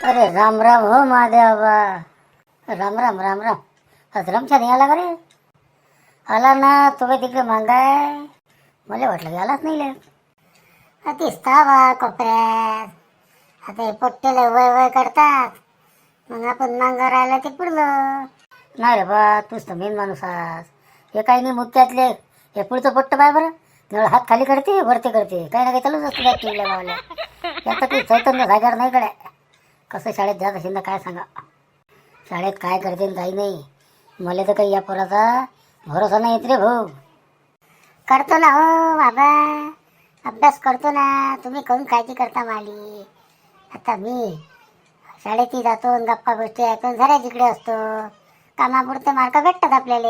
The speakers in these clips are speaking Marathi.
अरे राम राम हो महादेवा. राम राम राम राम. हजरामच्या नाही आला का रे? आला ना तुम्ही तिकडे मागाय मला वाटलं की आलाच नाही ले दिसता बा कोपऱ्यात. आता हे पोट्टेला वय वय करतात मग आपण मांगा राहिला ते पुढलं नाही रे बा तूच तर मेन माणूस आहास. हे काही नाही मुक्त्यातले. हे पुढचं पट्ट पाय बरं. तेवढं हात खाली करते वरती करते. काही ना काही चालूच असतं बॅग टिवल्या मावल्या याचा काही चैतन्य जाग्यावर नाही कडे कसं शाळेत जात असेल ना काय सांगा. शाळेत काय करते काही नाही. मला तर काही या पोराचा भरोसा नाही येत रे भाऊ. करतो ना हो बाबा. अभ्यास करतो ना. तुम्ही करून काळजी करता माली? आता मी शाळेतही जातो आणि गप्पा गोष्टी ऐकून झऱ्या जिकडे असतो. कामापुरते मार्क भेटतात आपल्याला.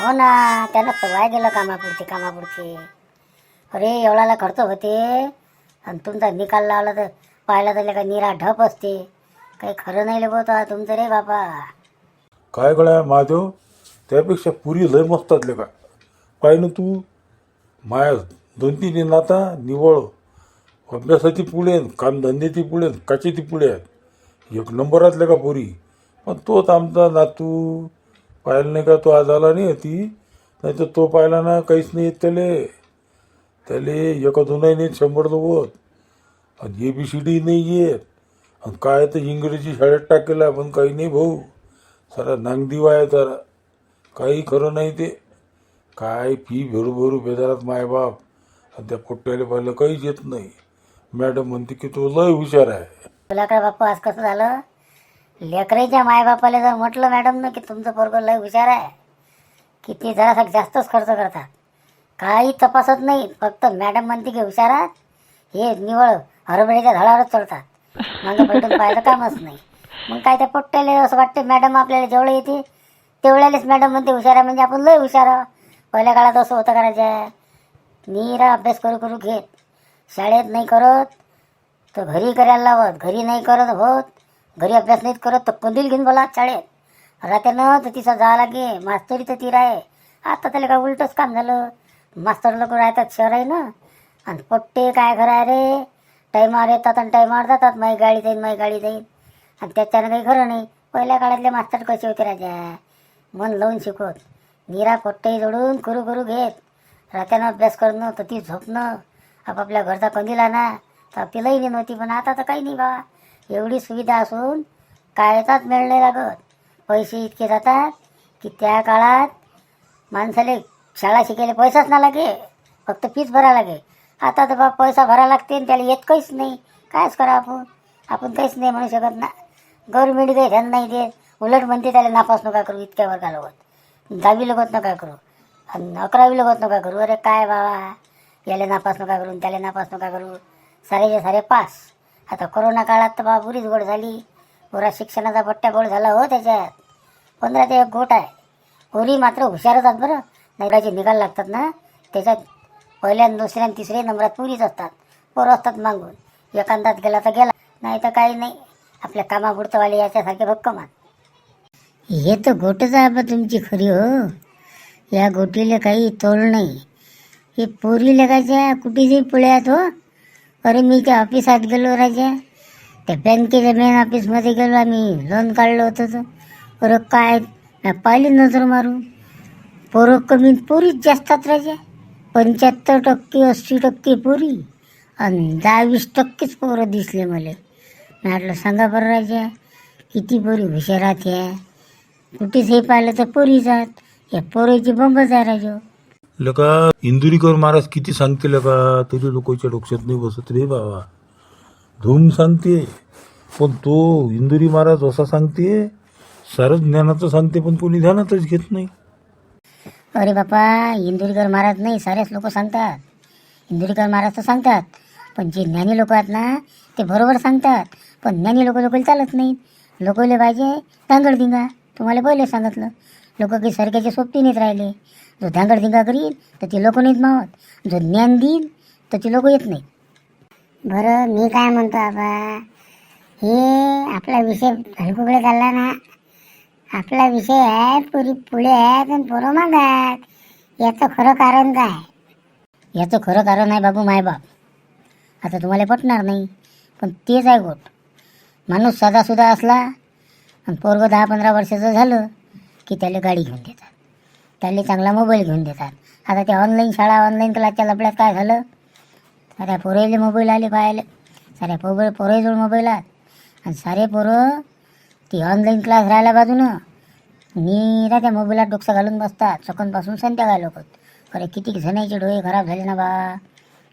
हो ना त्यानं तर दिलं गेलं कामापुरते कामापुरते. अरे एवढाला खर्च होते. आणि तुमचा निकाल लावला तर पाहिला तर का निरा ढप असते. काही खरं नाही लगवता तुमचं रे बाबा काय गळ्या महादेव? त्यापेक्षा पुरी लय मस्तातले का पाहिलं ना तू? माया दोन तीन नाता निवळ. अभ्यासाची पुढे आहेत, कामधंद्याची पुढे आहेत, काचेची पुढे आहेत. एक नंबरातल्या का पुरी. पण तोच आमचा नातू. पाहिला नाही का तो आज आला नाही ती? नाही तर तो पाहिला ना काहीच नाही येत त्याले. त्याले एका दोनही नाही शंभर होत. आणि ए बी सी डी नाही येत आणि काय तर इंग्रजी शाळेत टाकेला पण काही नाही भाऊ. सारा नांगदिवा आहे तर काही खरं नाही ते. काय फी भरू भरू बेदारात मायबाप. आणि त्या पोट्ट्याला पाहिलं काहीच येत नाही. मॅडम म्हणते की तो लय हुशार आहे. तुला काय बाप्पा आज कसं झालं? लेकराच्या मायबापाला जर म्हटलं मॅडम ना की तुमचं पोरगं लय हुशार आहे. की ते जरासाठी जास्तच खर्च करतात. काही तपासत नाही. फक्त मॅडम म्हणते की हुशार आहात. हे निवळ. हरभऱ्याच्या झाडावरच चढतात. मागे पलटून पाहायचं कामच नाही. मग काय त्या पोट्ट्याले असं वाटते मॅडम आपल्याला जेवढं येते तेवढ्यालेच मॅडम म्हणते हुशार आहे म्हणजे आपण लय हुशार पहिल्या काळात असं होतं करायचं. नीरा अभ्यास करू करू घेत. शाळेत नाही करत तर घरी करायला लावत. घरी नाही करत होत घरी अभ्यास नाहीत करत तर कंदील घेऊन बोला शाळेत. रात्यानं तर तिचं जा लागे मास्तरी तर ती राहे आता त्याला काय उलटंच काम झालं. मास्तर लोक राहतात शहर आहे ना आणि पट्टे काय घर आहे रे? टायमार येतात आणि टायमार जातात. माई गाडी जाईन माई गाडी जाईन. आणि त्याच्यानं काही खरं नाही. पहिल्या काळातले मास्तर कसे होते राजा? मन लावून शिकवत. निरा पट्टे जोडून करू करू घेत. रात्यानं अभ्यास करणं तर ती झोपणं. आपापल्या घरचा कंदील ना तर आपल्यालाही नाही नव्हती पण आता तर काही नाही बा. एवढी सुविधा असून काळतात मेळ नाही लागत. पैसे इतके जातात की त्या काळात माणसाले शाळा शिकायला पैसाच ना लागे. फक्त फीच भरा लागे. आता तर बा पैसा भरा लागते त्याला येत काहीच नाही. कायच करा आपण? आपण काहीच नाही म्हणू शकत ना. गव्हर्नमेंट काही ध्यान नाही देत. उलट म्हणते त्याला नापास नका करू इतक्या वर्गा दहावी लगत नका करू. आणि अकरावी लगत नका करू. अरे काय बाबा? याला नापास नका करू त्याला नापास नका करू. सारेचे सारे पास. आता कोरोना काळात तर बा बुरीच गोड झाली. पुरा शिक्षणाचा बट्ट्या गोड झाला हो त्याच्यात. पंधरा ते एक गोट आहे. पोरी मात्र हुशारच आहेत बरं. नगराचे निकाल लागतात ना. त्याच्यात पहिल्या दुसऱ्या आणि तिसऱ्या नंबरात पुरीच असतात. पोरं असतात मागून. एखादात गेला तर गेला. नाही तर काही नाही. आपल्या कामापुरतंवाले याच्यासारखे भक्कमान हे तर गोटच आहे बा तुमची खरी हो. या गोटीला काही तोल नाही. हे पोरी लगायच्या कुठेही पुळ्यात हो? अरे मी त्या ऑफिसात गेलो राजा. त्या बँकेच्या मेन ऑफिसमध्ये गेलो आम्ही. लोन काढलं होतं तर. अरे काय? मी पाहिली नजर मारून. पोरं कमी पोरीच जास्तात राजा. पंच्याहत्तर टक्के अस्सी टक्के पोरी. आणि दहा वीस टक्केच पोरं दिसले मला. म्हटलं सांगा बरं राजा किती पोरी हुशार आहेत कुठेच हे पाहिलं तर पोरीच आहेत या पोरीची बंबच आहे राजो. लका इंदुरीकर महाराज किती सांगते लका तरी लोकांच्या डोक्यात नाही बसत रे बाबा. धूम सांगते पण तो इंदुरी महाराज असा सांगते सारं ज्ञानाचं सांगते पण कोणी ध्यानातच घेत नाही. अरे बापा इंदुरीकर महाराज नाही सारेच लोक सांगतात. इंदुरीकर महाराज तर सांगतात. पण जे ज्ञानी लोक आहेत ना ते बरोबर सांगतात. पण ज्ञानी लोक लोकल चालत नाहीत. लोकले पाहिजे धांगडधिंगा तुम्हाला पहिले सांगितलं. लोक काही सरक्याच्या सोबती नाहीत राहिले. जो धांगडधिंगा करील तर ते लोक नाहीत मावत. जो ज्ञान देईल तर ते लोक येत नाहीत. बरं मी काय म्हणतो बाबा? हे आपला विषय हलकुकडे चालला ना. आपला विषय आहे पुरी पुढे आहेत आणि पोरं मागात याचं खरं कारण काय? याचं खरं कारण आहे बाबू मायबाप आता तुम्हाला पटणार नाही पण तेच आहे गोट. माणूस साधासुद्धा असला आणि पोरगं दहा पंधरा वर्षाचं झालं की त्याला गाडी घेऊन देतात. त्याला चांगला मोबाईल घेऊन देतात. आता ते ऑनलाईन शाळा ऑनलाईन क्लासच्या लपड्यात काय झालं? साऱ्या पोरेले मोबाईल आले पाहायला. साऱ्या पोरं पोरेजवळ मोबाईल आत. आणि सारे पोरं ती ऑनलाईन क्लास राहिल्या बाजूनं. नीरा त्या मोबाईलात डोकसं घालून बसतात. सकाळपासून संध्याकाळ लोक. अरे किती जणांचे डोळे खराब झाले ना बा.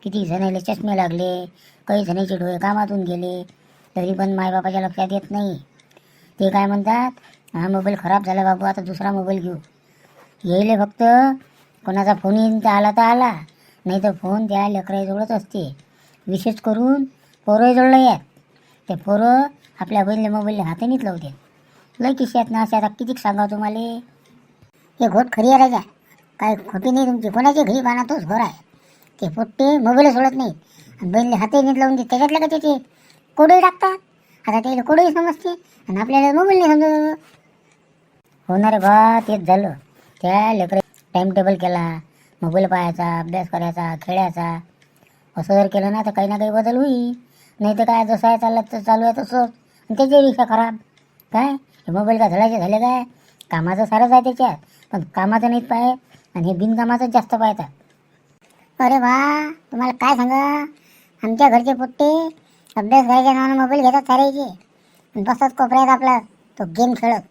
किती जणांले चष्मे लागले. काही जणांचे डोळे कामातून गेले. तरी पण मायबापाच्या लक्षात येत नाही. ते काय म्हणतात? हा मोबाईल खराब झाला बाबू आता दुसरा मोबाईल घेऊ. येईले फक्त. कोणाचा फोन येईन तर आला तर आला. नाही तर फोन त्या लेकराजवळच असते. विशेष करून पोरंजवळ येत. ते पोरं आपल्या बहिणीला मोबाईलला हातानेच लावते लय किशी आहेत ना असे आता कितीक सांगावं तुम्हाला? हे घोट खरी आहे राजा. काय खोटी नाही तुमची कोणाची घरी बाणा तोच घोर आहे. ते पोट्टे मोबाईल सोडत नाही आणि बहिणीला हातही नीट लावून देत त्याच्यातलं का त्याचे? कोडही टाकतात. आता त्याला कोडही समजते. आणि आपल्याला मोबाईल नाही समजत होणारे बा तेच झालं. त्या लेकर टाईम टेबल केला मोबाईल पाहायचा अभ्यास करायचा खेळायचा. असं जर केलं ना तर काही ना काही बदल होईल. नाही तर काय जसं आहे चाललं तर चालू आहे तसंच त्याचे रिक्षा खराब. काय? मोबाईल काय झाल्याचे झाले काय? कामाचं सारंच आहे त्याच्यात. पण कामाचं नाहीत पाय आणि हे बिनकामाचंच जास्त पाहतात अरे वा तुम्हाला काय सांगा? आमच्या घरचे पोट्टे अभ्यास करायच्या नावानं मोबाईल घेतात सारायचे आणि बसतात कोपऱ्यात आपला. तो गेम खेळत.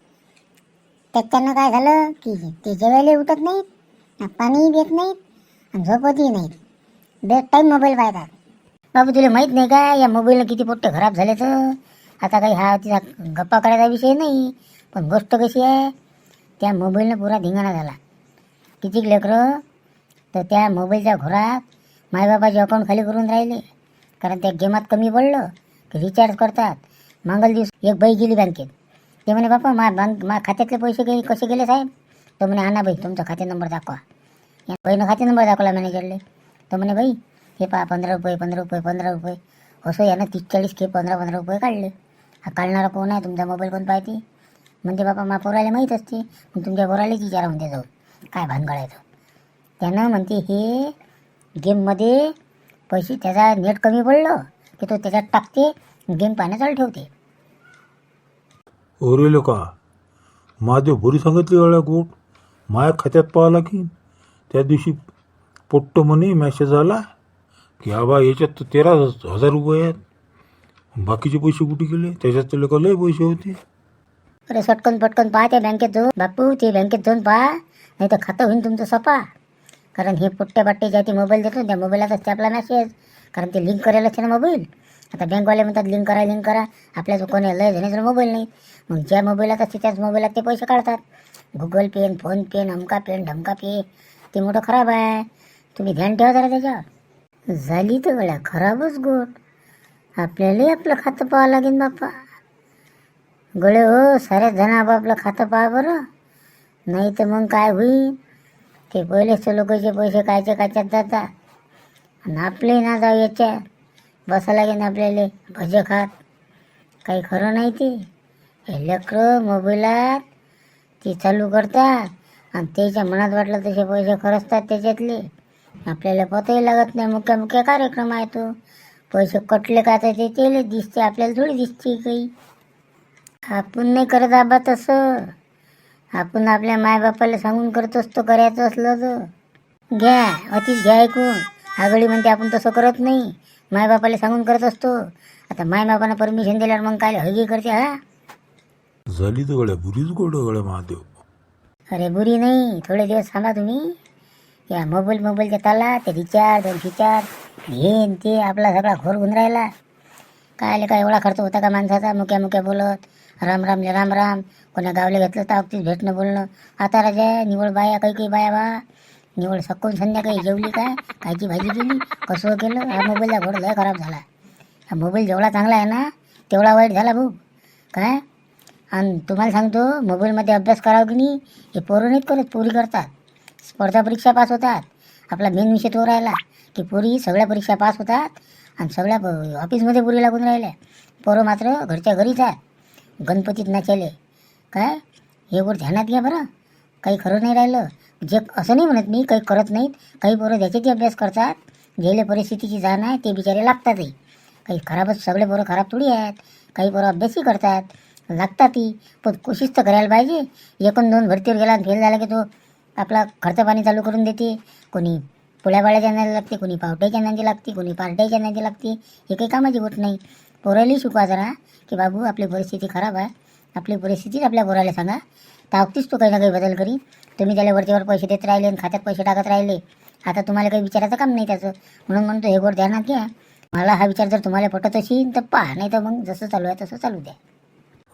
त्याच्यानं काय झालं की ते जेवायला उठत नाहीत पाणीही देत नाहीत आणि झोपतही नाहीत. बेड टाईम मोबाईल पाहतात. बाबू तुला माहीत नाही का या मोबाईलनं किती पोट्टे खराब झाले तर आता काही हा तिचा गप्पा करायचा विषय नाही पण गोष्ट कशी आहे त्या मोबाईलनं पुरा धिंगाणा झाला. कितीक लेकरं तर त्या मोबाईलच्या घोरात मायबापाचे अकाउंट खाली करून राहिले. कारण त्या गेमात कमी पडलं की रिचार्ज करतात. मंगल दिवस एक बाई गेली बँकेत. ते म्हणे बापा मा बँक मा खात्यातले पैसे गेले कसे गेले साहेब? तो म्हणे आणा बाई तुमचा खाते नंबर दाखवा. या बाईनं खाते नंबर दाखवला मॅनेजरले. तो म्हणे बाई हे पहा पंधरा रुपये पंधरा रुपये पंधरा रुपये असं यानं तीस चाळीस के पंधरा पंधरा रुपये काढले. हा काढणारा कोण आहे? तुमचा मोबाईल कोण पाहिजे म्हणते बाबा मा पोराला माहीत असते. मग तुमच्या पोरालाच विचारा म्हणते जाऊन काय भानगड आहे तो? त्यानं म्हणते हे गेममध्ये पैसे त्याचा नेट कमी पडलं की तो त्याच्यात टाकते गेम पाहणं चालू ठेवते. ओरे लोका माझ्या भुरी सांगितली अळ्या गोट माया खात्यात पाहिला की त्या दिवशी पोट्ट म्हणे मॅसेज आला की आबा याच्यात तर तेरा हजार रुपये आहेत. बाकीचे पैसे कुठे गेले? त्याच्यात तर लोक लय पैसे होते. अरे सटकन पटकन पहा त्या बँकेत जाऊन. बापू ते बँकेत जाऊन पहा. नाही तर खातं होईन तुमचं सपा. कारण हे पुट्ट्या बाट्टे ज्या ते मोबाईल देतो त्या मोबाईलातच त्यापला मेसेज कारण ते लिंक करायला असते ना मोबाईल आता बँकवाले म्हणतात लिंक करा लिंक करा. आपल्याचं कोणी लय जणांचं मोबाईल नाही. मग ज्या मोबाईलात असते त्याच मोबाईलात ते पैसे काढतात. गुगल पेन फोन पेन अमका पेन ढमका पे ते मोठं खराब आहे. तुम्ही ध्यान ठेवा जरा त्याच्यावर. झाली तर गळ्या खराबच गोट आपल्यालाही आपलं खातं पाहावं लागेल बाप्पा गळे हो साऱ्या जण आपापलं खातं पाहा बरं. नाही तर मग काय होईल? ते पहिलेच लोकांचे पैसे कायच्या कायच्यात जातात. आणि आपले ना जाऊ याच्या. बसा लागेल आपल्याला भजे खात. काही खरं नाही ते. हे लेकरं मोबाईलात ते चालू करतात. आणि त्याच्या मनात वाटलं तसे पैसे खरचतात त्याच्यातले. आपल्याला पतही लागत नाही. मुख्य मुख्य कार्यक्रम आहे तो. पैसे कटले का तर ते तेले दिसते आपल्याला थोडी दिसते काही. आपण नाही करत आबा तसं. आपण आपल्या मायबापाला सांगून करत असतो करायचं असलं तर. घ्या अतिच घ्या ऐकून. आगळी म्हणते आपण तसं करत नाही. मायबापाला सांगून करत असतो. आता मायबापानं परमिशन दिल्यावर मग काय हगी करते हा? झाली तर गड्या बुरीच गोड गड्या महादेव. अरे बुरी नाही. थोडे दिवस थांबा तुम्ही. या मोबाईल मोबाईलच्या ताला ते रिचार्ज आणि रिचार्ज हे ते आपला सगळा घोर गुंद राहिला. काय काय एवढा खर्च होता का माणसाचा? मुक्या मुक्या बोलत राम रामले राम राम. कोणा गावले घेतलं तर अगदीच भेटणं बोलणं. आता राजा निवड बाया काही काही बाया बा. निवड सकून संध्याकाळी जेवली काय कायची भाजी केली? कसं केलं? हा मोबाईलचा घोड लय खराब झाला. हा मोबाईल जेवढा चांगला आहे ना तेवढा वाईट झाला भाऊ. काय? आणि तुम्हाला सांगतो मोबाईलमध्ये अभ्यास करावं की नाही? हे पोरं नाहीत करत पोरी करतात. स्पर्धा परीक्षा पास होतात. आपला मेन विषय तो राहिला की पोरी सगळ्या परीक्षा पास होतात आणि सगळ्या प- ऑफिसमध्ये पोरी लागून राहिल्या. पोरं मात्र घरच्या घरीच आहे गणपतीत नाचायले काय? हे वर ध्यानात घ्या बरं. काही खरं नाही राहिलं. जे असं नाही म्हणत मी काही करत नाहीत. काही पोरं त्याच्यातही अभ्यास करतात. गेले परिस्थितीची जाण आहे ते बिचारे लागतातही. काही खराबच सगळे पोरं खराब थोडी आहेत. काही पोरं अभ्यासही करतात. लागतातही. पण कोशिश तर करायला पाहिजे. एकूण दोन भरतीवर गेला आणि फेल झाला की तो आपला खर्च पाणी चालू करून देते. कोणी पोळ्याबाळ्याच्या नादी लागते कोणी पावट्याच्या नादी लागते कोणी पार्ट्याच्या नादी लागते. हे काही कामाची गोष्ट नाही. पोरायलाही शिकवा जरा की बाबू आपली परिस्थिती खराब आहे. आपली परिस्थितीच आपल्या पोराला सांगा. ताकतीच तो काही ना काही बदल करी तुम्ही त्याला वरच्यावर पैसे देत राहिले आणि खात्यात पैसे टाकत राहिले. आता तुम्हाला काही विचारायचं काम नाही त्याचं. म्हणून म्हणतो हे गोड ध्यानात घ्या. मला हा विचार जर तुम्हाला पटत असेल तर पहा. नाही तर मग जसं चालू आहे तसं चालू द्या.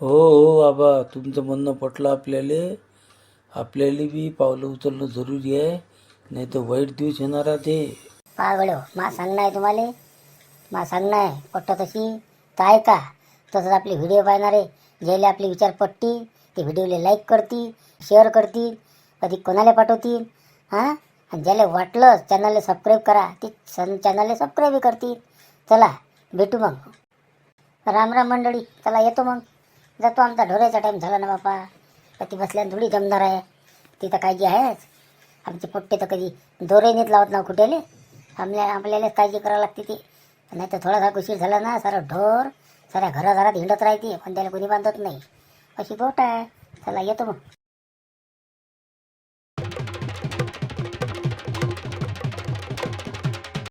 हो हो बाबा. तुमचं म्हणणं पटलं आपल्याला. आपल्याला बी पावलं उचलणं जरुरी आहे नाही तर वाईट दिवस येणार ते पहा मा सांगणं आहे तुम्हाला? मा सांगणं आहे पट्टा तशी. तर ऐका तसंच आपले व्हिडिओ पाहणारे ज्याला आपले विचार पट्टी ते व्हिडिओला लाईक करतील शेअर करतील कधी कोणाला पाठवतील हां? आणि ज्याला वाटलं चॅनलला सबस्क्राईब करा ते सन चॅनलला सबस्क्राईबही करतील. चला भेटू मग. राम राम मंडळी चला येतो मग. जातो आमचा ढोऱ्याचा टाईम झाला ना बापा. कधी बसल्यानं थोडी जमणार आहे? तिथं काळजी आहेच. आमचे पोट्टे तर कधी दोरे नेत लावत ना कुठेले? आपल्या आपल्यालाच काळजी करावं लागते ती. नाही तर थोडासा उशीर झाला ना सारा ढोर साऱ्या घराघरात हिंडत राहते पण त्याला कोणी बांधत नाही. अशी गोट आहे. चला येतो मग.